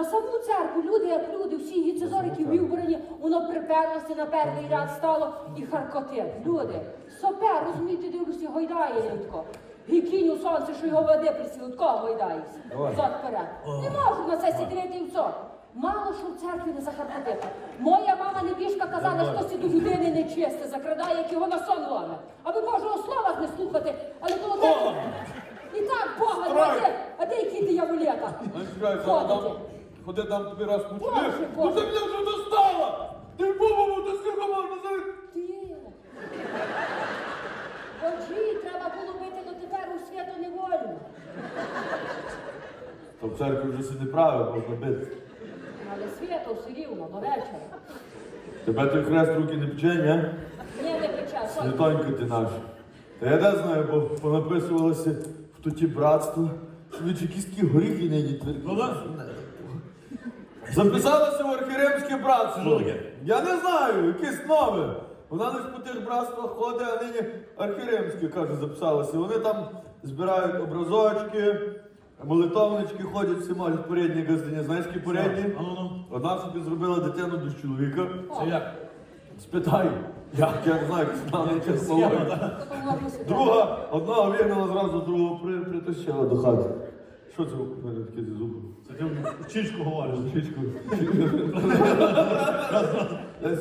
На саму церкву, люди, як люди, всі її цезорики вибрані, воно приперлося на перший ряд стало і харкотить. Люди, сопер, розумієте, дивлюся, гойдає людко. І кінь у сонце, що його веде присіл, кого гойдається? Зад вперед. Не можу на це сидіти і все. Мало що в церкві не захаркотити. Моя мама небіжка казала, що хтось до людини нечисте закрадає, як його на сон ловить. Аби Божого слова не слухати, але то оце... І так, Бога, а де, а де які дияволета? Ходите. Ходи там тобі раз почнеш. Ну ти мене вже достала! Ти ти скільки можна завити? Ти. Божі, треба було бити, но тепер у свято не вольно. То в церкві вже си неправильно можна бити. Але свято все рівно, до вечора. Тебе той хрест руки не пече, ні? Ні, не пече. Святонька ти наш. Та я не знаю, бо понаписувалося в туті братство, що ви якісь такі горіхи нині тверді. Да. Записалося в архіремське братство. Я не знаю, якесь нове. Вона лише по тих братствах ходить, а нині архіремське, каже, записалося. Вони там збирають образочки, молитовнички ходять, всі мають порядні газдині. Знаєш, які порядні? А ну. Одна собі зробила дитину до чоловіка. Це як? Спитай, як я знаю, як сюди. Друга, одного вигнала зразу, другого притащила до хати. Що це у мене таке зі зубом? Це ти в Чичку говориш. Чичку.